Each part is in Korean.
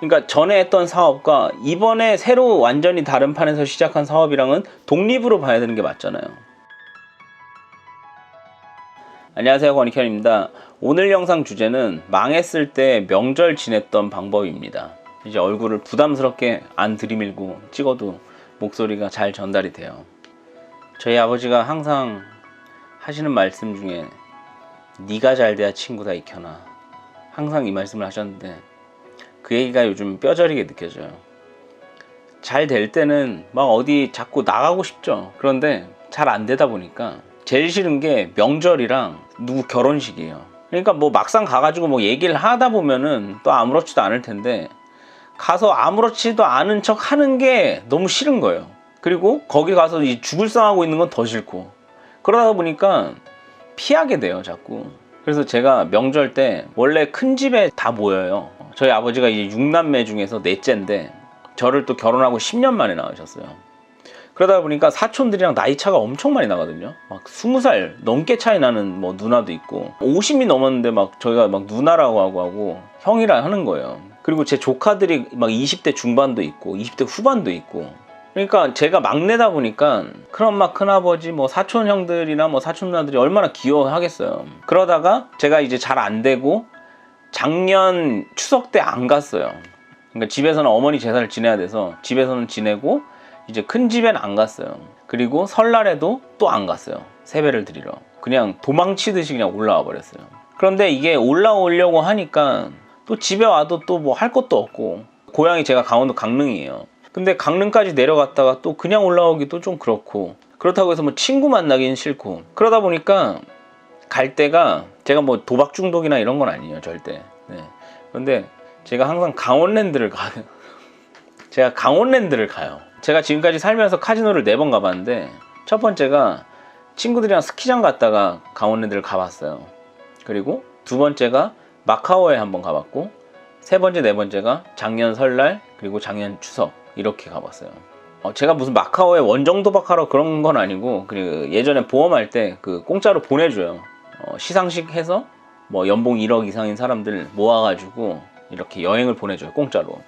그러니까 전에 했던 사업과 이번에 새로 완전히 다른 판에서 시작한 사업이랑은 독립으로 봐야 되는 게 맞잖아요. 안녕하세요 권익현입니다. 오늘 영상 주제는 망했을 때 명절 지냈던 방법입니다. 이제 얼굴을 부담스럽게 안 들이밀고 찍어도 목소리가 잘 전달이 돼요. 저희 아버지가 항상 하시는 말씀 중에 네가 잘 돼야 친구다 익혀나 항상 이 말씀을 하셨는데 그 얘기가 요즘 뼈저리게 느껴져요. 잘 될 때는 막 어디 자꾸 나가고 싶죠. 그런데 잘 안 되다 보니까 제일 싫은 게 명절이랑 누구 결혼식이에요. 그러니까 뭐 막상 가가지고 뭐 얘기를 하다 보면은 또 아무렇지도 않을 텐데 가서 아무렇지도 않은 척 하는 게 너무 싫은 거예요. 그리고 거기 가서 이 죽을 상하고 있는 건 더 싫고 그러다 보니까 피하게 돼요, 자꾸. 그래서 제가 명절 때 원래 큰 집에 다 모여요. 저희 아버지가 이제 6남매 중에서 넷째인데 저를 또 결혼하고 10년 만에 낳으셨어요. 그러다 보니까 사촌들이랑 나이 차가 엄청 많이 나거든요. 막 20살 넘게 차이 나는 뭐 누나도 있고 50이 넘었는데 막 저희가 막 누나라고 하고 하고 형이라 하는 거예요. 그리고 제 조카들이 막 20대 중반도 있고 20대 후반도 있고 그러니까 제가 막내다 보니까 큰엄마 큰아버지 뭐 사촌 형들이나 뭐 사촌 누나들이 얼마나 귀여워하겠어요. 그러다가 제가 이제 잘 안 되고 작년 추석 때 안 갔어요. 그러니까 집에서는 어머니 제사를 지내야 돼서 집에서는 지내고 이제 큰 집엔 안 갔어요. 그리고 설날에도 또 안 갔어요. 세배를 드리러. 그냥 도망치듯이 그냥 올라와 버렸어요. 그런데 이게 올라오려고 하니까 또 집에 와도 또 뭐 할 것도 없고 고향이 제가 강원도 강릉이에요. 근데 강릉까지 내려갔다가 또 그냥 올라오기도 좀 그렇고 그렇다고 해서 뭐 친구 만나기는 싫고 그러다 보니까 갈 때가 제가 뭐 도박 중독이나 이런 건 아니에요 절대. 네. 그런데 제가 항상 강원랜드를 가요. 제가 강원랜드를 가요. 제가 지금까지 살면서 카지노를 네 번 가봤는데 첫 번째가 친구들이랑 스키장 갔다가 강원랜드를 가봤어요. 그리고 두 번째가 마카오에 한번 가봤고 세 번째 네 번째가 작년 설날 그리고 작년 추석 이렇게 가봤어요. 어, 제가 무슨 마카오에 원정 도박하러 그런 건 아니고 그 예전에 보험할 때 그 공짜로 보내줘요. 어, 시상식 해서 뭐 연봉 1억 이상인 사람들 모아가지고 이렇게 여행을 보내줘요 공짜로.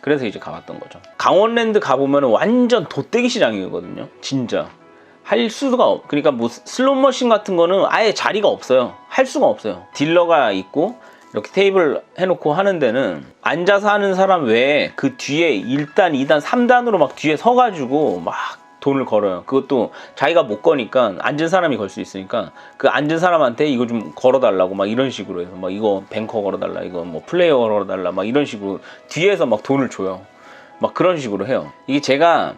그래서 이제 가봤던 거죠. 강원랜드 가보면 완전 돗대기 시장이거든요. 진짜. 할 수가 없. 그러니까 뭐 슬롯머신 같은 거는 아예 자리가 없어요. 할 수가 없어요. 딜러가 있고 이렇게 테이블 해놓고 하는 데는 앉아서 하는 사람 외에 그 뒤에 1단, 2단, 3단으로 막 뒤에 서가지고 막 돈을 걸어요. 그것도 자기가 못 거니까 앉은 사람이 걸 수 있으니까 그 앉은 사람한테 이거 좀 걸어달라고 막 이런 식으로 해서 막 이거 뱅커 걸어달라, 이거 뭐 플레이어 걸어달라 막 이런 식으로 뒤에서 막 돈을 줘요. 막 그런 식으로 해요. 이게 제가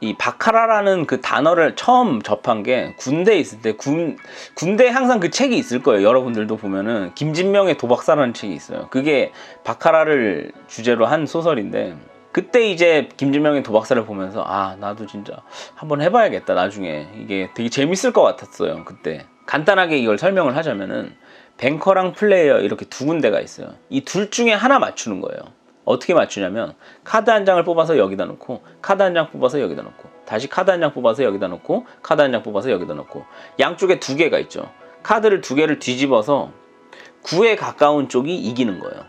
이 바카라라는 그 단어를 처음 접한 게 군대에 있을 때 군, 군대에 항상 그 책이 있을 거예요. 여러분들도 보면은 김진명의 도박사라는 책이 있어요. 그게 바카라를 주제로 한 소설인데 그때 이제 김진명의 도박사를 보면서 아 나도 진짜 한번 해봐야겠다 나중에. 이게 되게 재밌을 것 같았어요 그때. 간단하게 이걸 설명을 하자면은 뱅커랑 플레이어 이렇게 두 군데가 있어요. 이 둘 중에 하나 맞추는 거예요. 어떻게 맞추냐면 카드 한 장을 뽑아서 여기다 놓고 카드 한 장 뽑아서 여기다 놓고 다시 카드 한 장 뽑아서 여기다 놓고 카드 한 장 뽑아서 여기다 놓고. 양쪽에 두 개가 있죠. 카드를 두 개를 뒤집어서 9에 가까운 쪽이 이기는 거예요.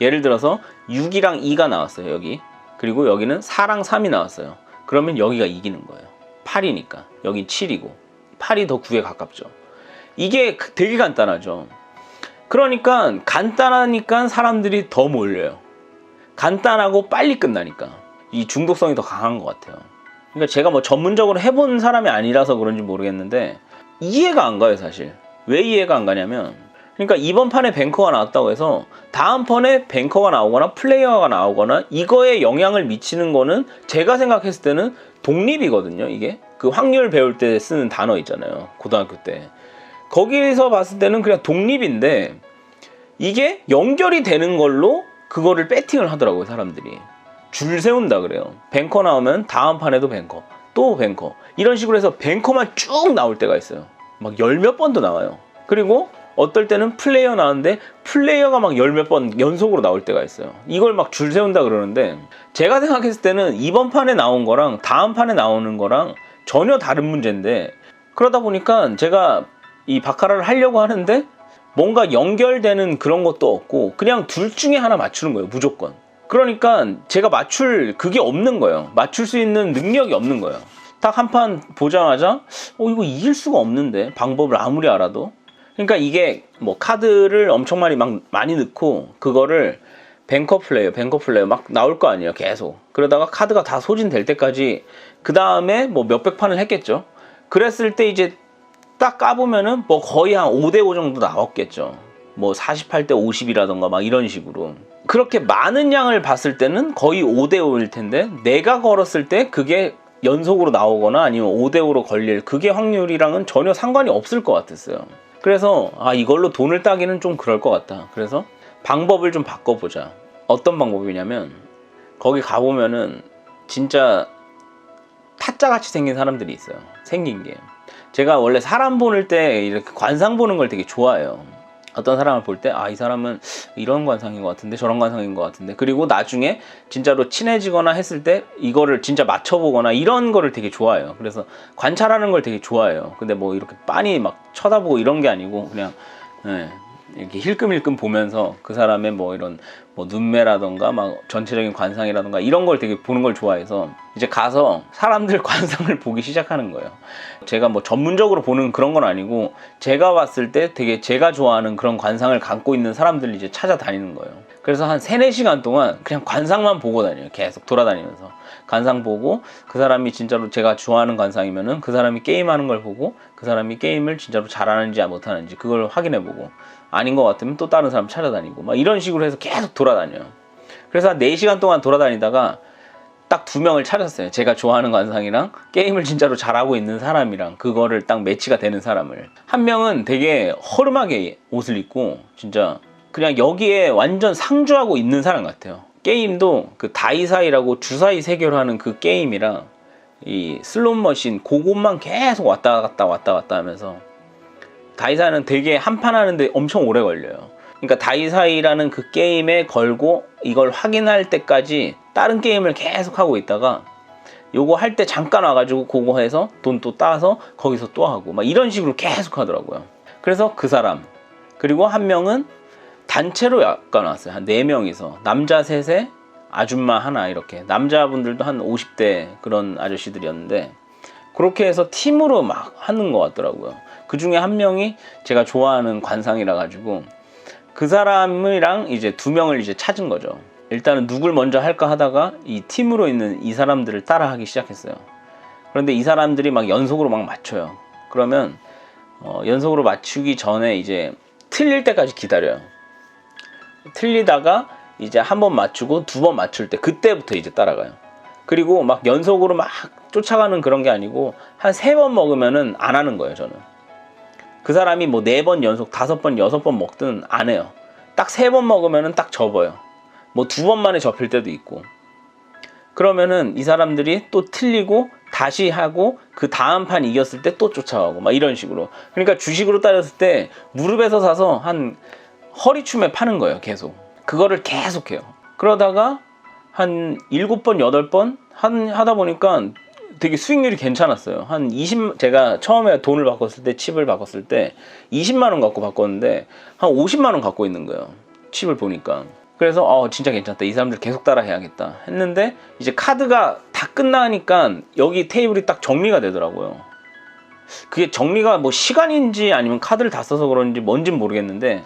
예를 들어서 6이랑 2가 나왔어요 여기 그리고 여기는 4랑 3이 나왔어요. 그러면 여기가 이기는 거예요. 8이니까. 여긴 7이고. 8이 더 9에 가깝죠. 이게 되게 간단하죠. 그러니까 간단하니까 사람들이 더 몰려요. 간단하고 빨리 끝나니까. 이 중독성이 더 강한 것 같아요. 그러니까 제가 뭐 전문적으로 해본 사람이 아니라서 그런지 모르겠는데 이해가 안 가요 사실. 왜 이해가 안 가냐면 그러니까 이번 판에 뱅커가 나왔다고 해서 다음 판에 뱅커가 나오거나 플레이어가 나오거나 이거에 영향을 미치는 거는 제가 생각했을 때는 독립이거든요 이게. 그 확률 배울 때 쓰는 단어 있잖아요 고등학교 때. 거기서 봤을 때는 그냥 독립인데 이게 연결이 되는 걸로 그거를 배팅을 하더라고요 사람들이. 줄 세운다 그래요. 뱅커 나오면 다음 판에도 뱅커 또 뱅커. 이런 식으로 해서 뱅커만 쭉 나올 때가 있어요. 막 열 몇 번도 나와요. 그리고 어떨 때는 플레이어 나왔는데 플레이어가 막 열 몇 번 연속으로 나올 때가 있어요 이걸 막 줄 세운다 그러는데 제가 생각했을 때는 이번 판에 나온 거랑 다음 판에 나오는 거랑 전혀 다른 문제인데 그러다 보니까 제가 이 바카라를 하려고 하는데 뭔가 연결되는 그런 것도 없고 그냥 둘 중에 하나 맞추는 거예요 무조건 그러니까 제가 맞출 그게 없는 거예요. 맞출 수 있는 능력이 없는 거예요. 딱 한 판 보자마자 어 이거 이길 수가 없는데 방법을 아무리 알아도 그러니까 이게 뭐 카드를 엄청 많이 막 많이 넣고 그거를 뱅커 플레이어, 뱅커 플레이어 막 나올 거 아니에요, 계속. 그러다가 카드가 다 소진될 때까지 그 다음에 뭐 몇백 판을 했겠죠. 그랬을 때 이제 딱 까보면은 뭐 거의 한 5대5 정도 나왔겠죠. 뭐 48대 50이라던가 막 이런 식으로. 그렇게 많은 양을 봤을 때는 거의 5대5일 텐데 내가 걸었을 때 그게 연속으로 나오거나 아니면 5대5로 걸릴 그게 확률이랑은 전혀 상관이 없을 것 같았어요. 그래서 아 이걸로 돈을 따기는 좀 그럴 것 같다. 그래서 방법을 좀 바꿔보자. 어떤 방법이냐면 거기 가보면은 진짜 타짜 같이 생긴 사람들이 있어요. 생긴 게. 제가 원래 사람 보는 때 이렇게 관상 보는 걸 되게 좋아해요. 어떤 사람을 볼 때, 아, 이 사람은 이런 관상인 것 같은데, 저런 관상인 것 같은데. 그리고 나중에 진짜로 친해지거나 했을 때 이거를 진짜 맞춰보거나 이런 거를 되게 좋아해요. 그래서 관찰하는 걸 되게 좋아해요. 근데 뭐 이렇게 빤히 막 쳐다보고 이런 게 아니고 그냥, 예, 이렇게 힐끔힐끔 보면서 그 사람의 뭐 이런 뭐 눈매라던가 막 전체적인 관상이라던가 이런 걸 되게 보는 걸 좋아해서 이제 가서 사람들 관상을 보기 시작하는 거예요. 제가 뭐 전문적으로 보는 그런 건 아니고 제가 봤을 때 되게 제가 좋아하는 그런 관상을 갖고 있는 사람들 이제 찾아다니는 거예요. 그래서 한 3, 4시간 동안 그냥 관상만 보고 다녀요. 계속 돌아다니면서. 관상 보고 그 사람이 진짜로 제가 좋아하는 관상이면은 그 사람이 게임하는 걸 보고 그 사람이 게임을 진짜로 잘하는지 못하는지 그걸 확인해 보고 아닌 것 같으면 또 다른 사람 찾아다니고 막 이런 식으로 해서 계속 돌아다녀요. 그래서 한 4시간 동안 돌아다니다가 딱 두 명을 찾았어요. 제가 좋아하는 관상이랑 게임을 진짜로 잘하고 있는 사람이랑 그거를 딱 매치가 되는 사람을. 한 명은 되게 허름하게 옷을 입고 진짜 그냥 여기에 완전 상주하고 있는 사람 같아요. 게임도 그 다이사이라고 주사위 세계로 그 게임이랑 이 슬롯 머신 그것만 계속 왔다 갔다 왔다 갔다 하면서 다이사는 되게 한 판 하는데 엄청 오래 걸려요. 그러니까 다이사이라는 그 게임에 걸고 이걸 확인할 때까지 다른 게임을 계속 하고 있다가 요거 할 때 잠깐 와가지고 그거 해서 돈 또 따서 거기서 또 하고 막 이런 식으로 계속 하더라고요. 그래서 그 사람 그리고 한 명은 단체로 약간 왔어요. 한 4명이서 남자 셋에 아줌마 하나 이렇게 남자분들도 한 50대 그런 아저씨들이었는데 그렇게 해서 팀으로 막 하는 것 같더라고요. 그 중에 한 명이 제가 좋아하는 관상이라 가지고 그 사람이랑 이제 두 명을 이제 찾은 거죠. 일단은 누굴 먼저 할까 하다가 이 팀으로 있는 이 사람들을 따라하기 시작했어요. 그런데 이 사람들이 막 연속으로 막 맞춰요. 그러면 어, 연속으로 맞추기 전에 이제 틀릴 때까지 기다려요. 틀리다가 이제 한 번 맞추고 두 번 맞출 때 그때부터 이제 따라가요. 그리고 막 연속으로 막 쫓아가는 그런 게 아니고 한 세 번 먹으면은 안 하는 거예요, 저는. 그 사람이 뭐 네 번 연속 다섯 번 여섯 번 먹든 안 해요. 딱 세 번 먹으면은 딱 접어요. 뭐 두 번 만에 접힐 때도 있고. 그러면은 이 사람들이 또 틀리고 다시 하고 그 다음 판 이겼을 때 또 쫓아가고 막 이런 식으로. 그러니까 주식으로 따졌을 때 무릎에서 사서 한 허리춤에 파는 거예요, 계속. 그거를 계속 해요. 그러다가 한 일곱 번 여덟 번 하다 보니까 되게 수익률이 괜찮았어요. 한 20, 제가 처음에 돈을 바꿨을 때, 칩을 바꿨을 때 20만원 갖고 바꿨는데 한 50만원 갖고 있는 거예요. 칩을 보니까. 그래서 어 진짜 괜찮다. 이 사람들 계속 따라 해야겠다. 했는데 이제 카드가 다 끝나니까 여기 테이블이 딱 정리가 되더라고요. 그게 정리가 뭐 시간인지 아니면 카드를 다 써서 그런지 뭔진 모르겠는데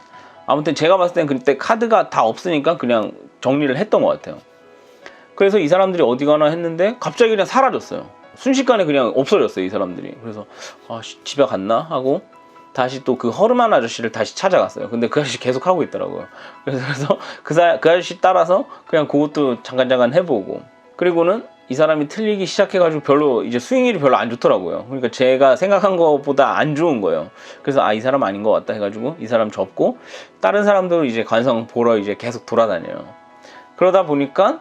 아무튼 제가 봤을 땐 그때 카드가 다 없으니까 그냥 정리를 했던 것 같아요. 그래서 이 사람들이 어디 가나 했는데 갑자기 그냥 사라졌어요. 순식간에 그냥 없어졌어요 이 사람들이. 그래서 아 집에 갔나? 하고 다시 또 그 허름한 아저씨를 다시 찾아갔어요. 근데 그 아저씨 계속 하고 있더라고요. 그래서, 그래서 그, 사, 그 아저씨 따라서 그냥 그것도 잠깐 잠깐 해보고. 그리고는 이 사람이 틀리기 시작해가지고 별로 이제 스윙률이 별로 안 좋더라고요. 그러니까 제가 생각한 것보다 안 좋은 거예요. 그래서 아 이 사람 아닌 것 같다 해가지고 이 사람 접고 다른 사람들 이제 관성 보러 이제 계속 돌아다녀요. 그러다 보니까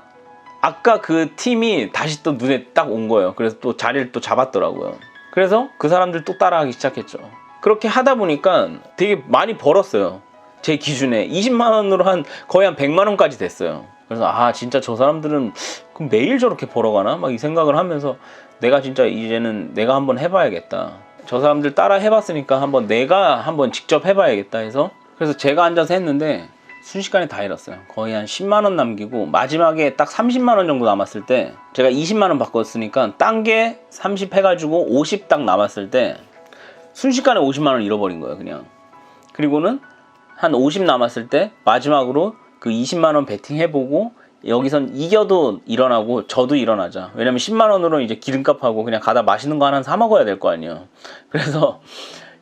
아까 그 팀이 다시 또 눈에 딱 온 거예요. 그래서 또 자리를 또 잡았더라고요. 그래서 그 사람들 또 따라하기 시작했죠. 그렇게 하다 보니까 되게 많이 벌었어요. 제 기준에 20만 원으로 한 거의 한 100만 원까지 됐어요. 그래서 아 진짜 저 사람들은 그럼 매일 저렇게 벌어가나 막 이 생각을 하면서 내가 진짜 이제는 내가 한번 해봐야겠다. 저 사람들 따라 해봤으니까 한번 내가 한번 직접 해봐야겠다 해서 그래서 제가 앉아서 했는데 순식간에 다 잃었어요. 거의 한 10만 원 남기고 마지막에 딱 30만 원 정도 남았을 때 제가 20만 원 바꿨으니까 딴 게 30 해가지고 50 딱 남았을 때 순식간에 50만 원 잃어버린 거예요, 그냥. 그리고는 한 50 남았을 때 마지막으로 그 20만 원 베팅 해보고 여기선 이겨도 일어나고 저도 일어나자. 왜냐면 10만 원으로 이제 기름값하고 그냥 가다 맛있는 거 하나 사 먹어야 될 거 아니에요. 그래서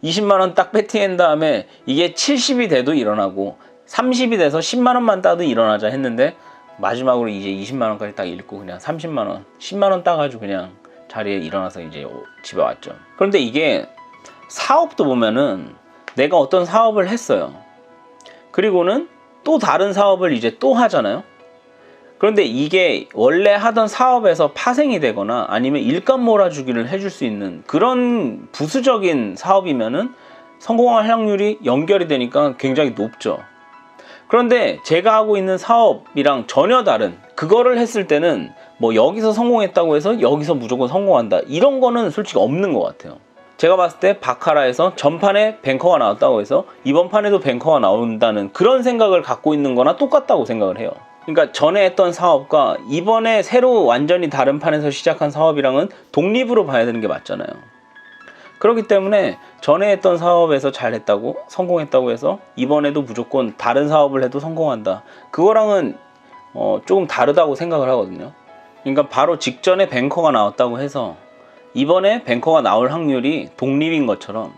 20만 원 딱 베팅한 다음에 이게 70이 돼도 일어나고 30이 돼서 10만 원만 따도 일어나자 했는데 마지막으로 이제 20만 원까지 딱 잃고 그냥 30만 원, 10만 원 따가지고 그냥 자리에 일어나서 이제 집에 왔죠. 그런데 이게 사업도 보면은 내가 어떤 사업을 했어요. 그리고는 또 다른 사업을 이제 또 하잖아요. 그런데 이게 원래 하던 사업에서 파생이 되거나 아니면 일감 몰아주기를 해줄 수 있는 그런 부수적인 사업이면은 성공할 확률이 연결이 되니까 굉장히 높죠. 그런데 제가 하고 있는 사업이랑 전혀 다른 그거를 했을 때는 뭐 여기서 성공했다고 해서 여기서 무조건 성공한다 이런 거는 솔직히 없는 것 같아요. 제가 봤을 때 바카라에서 전판에 뱅커가 나왔다고 해서 이번 판에도 뱅커가 나온다는 그런 생각을 갖고 있는 거나 똑같다고 생각을 해요. 그러니까 전에 했던 사업과 이번에 새로 완전히 다른 판에서 시작한 사업이랑은 독립으로 봐야 되는 게 맞잖아요. 그렇기 때문에 전에 했던 사업에서 잘했다고 성공했다고 해서 이번에도 무조건 다른 사업을 해도 성공한다. 그거랑은 어, 조금 다르다고 생각을 하거든요. 그러니까 바로 직전에 뱅커가 나왔다고 해서 이번에 뱅커가 나올 확률이 독립인 것처럼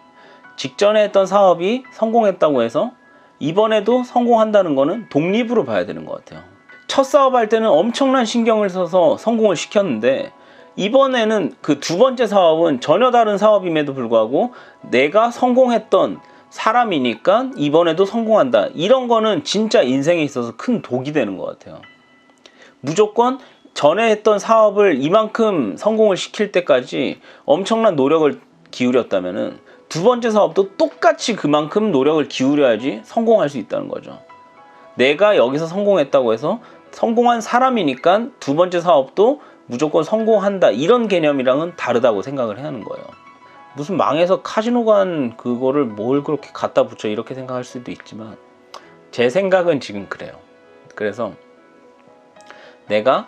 직전에 했던 사업이 성공했다고 해서 이번에도 성공한다는 거는 독립으로 봐야 되는 것 같아요. 첫 사업할 때는 엄청난 신경을 써서 성공을 시켰는데 이번에는 그 두 번째 사업은 전혀 다른 사업임에도 불구하고 내가 성공했던 사람이니까 이번에도 성공한다. 이런 거는 진짜 인생에 있어서 큰 독이 되는 것 같아요. 무조건 전에 했던 사업을 이만큼 성공을 시킬 때까지 엄청난 노력을 기울였다면은 두 번째 사업도 똑같이 그만큼 노력을 기울여야지 성공할 수 있다는 거죠. 내가 여기서 성공했다고 해서 성공한 사람이니까 두 번째 사업도 무조건 성공한다 이런 개념이랑은 다르다고 생각을 해야 하는 거예요. 무슨 망해서 카지노 간 그거를 뭘 그렇게 갖다 붙여 이렇게 생각할 수도 있지만 제 생각은 지금 그래요. 그래서 내가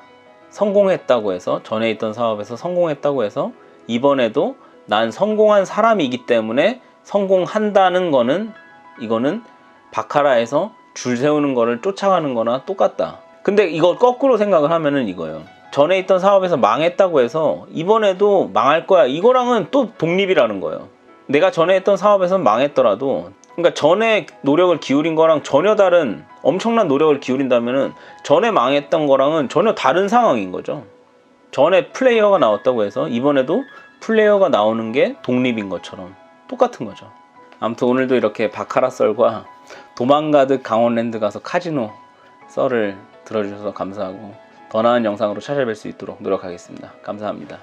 성공했다고 해서 전에 있던 사업에서 성공했다고 해서 이번에도 난 성공한 사람이기 때문에 성공한다는 거는 이거는 바카라에서 줄 세우는 거를 쫓아가는 거나 똑같다. 근데 이걸 거꾸로 생각을 하면은 이거예요. 전에 있던 사업에서 망했다고 해서 이번에도 망할 거야. 이거랑은 또 독립이라는 거예요. 내가 전에 했던 사업에서 망했더라도 그러니까 전에 노력을 기울인 거랑 전혀 다른 엄청난 노력을 기울인다면은 전에 망했던 거랑은 전혀 다른 상황인 거죠. 전에 플레이어가 나왔다고 해서 이번에도 플레이어가 나오는 게 독립인 것처럼 똑같은 거죠. 아무튼 오늘도 이렇게 바카라 썰과 도망가듯 강원랜드 가서 카지노 썰을 들어주셔서 감사하고 더 나은 영상으로 찾아뵐 수 있도록 노력하겠습니다. 감사합니다.